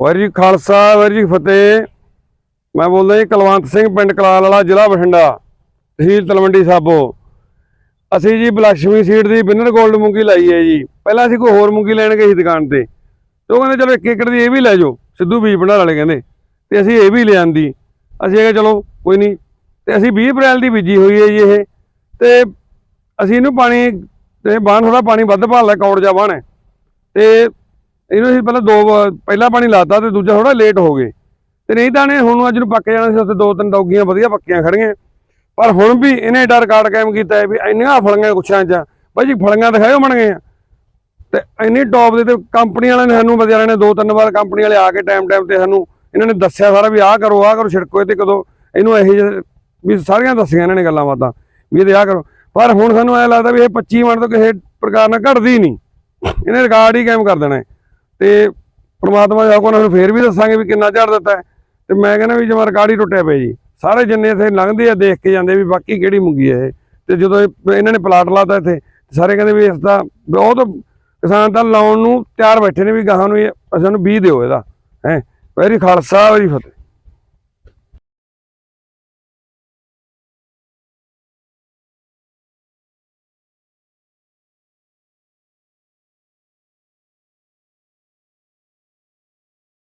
ਵਾਹਿਗੁਰੂ ਜੀ ਖਾਲਸਾ, ਵਾਹਿਗੁਰੂ ਜੀ ਫਤਿਹ। ਮੈਂ ਬੋਲਦਾ ਜੀ, ਕੁਲਵੰਤ ਸਿੰਘ ਪਿੰਡ ਕਲਾਲ ਵਾਲਾ, ਜ਼ਿਲ੍ਹਾ ਬਠਿੰਡਾ, ਤਹਿਸੀਲ ਤਲਵੰਡੀ ਸਾਬੋ। ਅਸੀਂ ਜੀ ਬਲਕਸ਼ਮੀ ਸੀਡ ਦੀ ਬਿਨਰ 골ਡ ਮੂੰਗੀ ਲਾਈ ਹੈ ਜੀ। ਪਹਿਲਾਂ ਅਸੀਂ ਕੋਈ ਹੋਰ ਮੂੰਗੀ ਲੈਣ ਗਏ ਸੀ ਦੁਕਾਨ ਤੇ। ਤੇ ਉਹ ਕਹਿੰਦੇ, ਚਲੋ 1 ਏਕੜ ਦੀ ਇਹ ਵੀ ਲੈ ਜਾਓ, ਸਿੱਧੂ ਬੀਜ ਭੰਡਾਰ ਵਾਲੇ ਕਹਿੰਦੇ। ਤੇ ਅਸੀਂ ਇਹ ਵੀ ਲਿਆਂਦੀ ਅਸੀਂ ਕਿਹਾ, ਚਲੋ, ਕੋਈ ਨਹੀਂ। ਤੇ ਅਸੀਂ 20 ਅਪ੍ਰੈਲ ਦੀ ਬੀਜੀ ਹੋਈ ਹੈ ਜੀ ਇਹ। ਤੇ ਅਸੀਂ ਇਹਨੂੰ ਪਾਣੀ, ਤੇ ਬਾਣ ਥੋੜਾ ਪਾਣੀ ਵੱਧ ਭਾਲਦਾ ਕੌੜ ਜਾ ਬਾਣ ਹੈ ਤੇ ਇਹਨੂੰ ਅਸੀਂ ਪਹਿਲਾਂ ਦੋ ਵਾਰ- ਪਹਿਲਾ ਪਾਣੀ ਲਾਤਾ ਤੇ ਦੂਜਾ ਥੋੜਾ ਲੇਟ ਹੋ ਗਏ। ਤੇ ਨਹੀਂ ਤਾਂ ਨੇ ਹੁਣ ਅੱਜ ਨੂੰ ਪੱਕ ਜਾਣਾ ਸੀ, ਉੱਥੇ ਦੋ ਤਿੰਨ ਡੌਗੀਆਂ ਵਧੀਆ ਪੱਕੀਆਂ ਖੜੀਆਂ ਪਰ ਹੁਣ ਵੀ ਇਹਨੇ ਏਡਾ ਰਿਕਾਰਡ ਕਾਇਮ ਕੀਤਾ ਹੈ ਵੀ ਇੰਨੀਆਂ ਫਲੀਆਂ ਗੁੱਛਾਂ 'ਚ ਬਾਈ ਜੀ, ਫਲੀਆਂ ਦਿਖਾਇਓ ਬਣ ਗਏ ਆ ਤੇ ਇੰਨੀ ਟੌਪ ਦੇ ਤੇ ਕੰਪਨੀ ਵਾਲਿਆਂ ਨੇ ਸਾਨੂੰ ਵਿਚਾਰਿਆਂ ਨੇ ਦੋ ਤਿੰਨ ਵਾਰ ਕੰਪਨੀ ਵਾਲੇ ਆ ਕੇ ਟਾਈਮ ਟਾਈਮ ਤੇ ਸਾਨੂੰ ਇਹਨਾਂ ਨੇ ਦੱਸਿਆ ਸਾਰਾ ਵੀ ਆਹ ਕਰੋ ਆਹ ਕਰੋ, ਛਿੜਕੋ ਇਹ ਤੇ ਕਦੋਂ ਇਹਨੂੰ ਇਹੋ ਜਿਹੇ ਵੀ ਸਾਰੀਆਂ ਦੱਸੀਆਂ ਇਹਨਾਂ ਨੇ ਗੱਲਾਂ ਬਾਤਾਂ, ਵੀ ਇਹ ਇਹਦੇ ਆਹ ਕਰੋ। ਪਰ ਹੁਣ ਸਾਨੂੰ ਐ ਲੱਗਦਾ ਵੀ ਇਹ 25 ਮਿੰਟ ਤੋਂ ਕਿਸੇ ਪ੍ਰਕਾਰ ਨਾਲ ਘਟਦੀ ਨਹੀਂ। ਇਹਨੇ ਰਿਕਾਰਡ ਹੀ ਕਾਇਮ ਕਰ ਦੇਣਾ ਹੈ। ਤੇ ਪ੍ਰਮਾਤਮਾ ਦੇ ਹੁਕਮ ਨਾਲ ਫੇਰ ਵੀ ਦੱਸਾਂਗੇ ਵੀ ਕਿੰਨਾ ਝੜ ਦਿੱਤਾ ਹੈ। ਤੇ ਮੈਂ ਕਹਿੰਦਾ ਵੀ ਜਮਾ ਰਿਕਾਰਡ ਹੀ ਟੁੱਟਿਆ ਪਿਆ ਜੀ। ਸਾਰੇ ਜਿੰਨੇ ਇੱਥੇ ਲੰਘਦੇ ਆ, ਦੇਖ ਕੇ ਜਾਂਦੇ ਵੀ ਬਾਕੀ ਕਿਹੜੀ ਮੁੰਗੀ ਹੈ ਇਹ। ਤੇ ਜਦੋਂ ਇਹਨਾਂ ਨੇ ਪਲਾਟ ਲਾਤਾ ਇੱਥੇ ਸਾਰੇ ਕਹਿੰਦੇ ਵੀ ਇਸ ਦਾ ਬਹੁਤ ਕਿਸਾਨ ਤਾਂ ਲਾਉਣ ਨੂੰ ਤਿਆਰ ਬੈਠੇ ਨੇ ਵੀ ਗਾਹਾਂ ਨੂੰ ਇਹ ਸਾਨੂੰ ਬੀਜ ਦਿਓ ਇਹਦਾ। ਹੈ ਵੈਰੀ ਖਾਲਸਾ ਵੈਰੀ ਫਤਿਹ।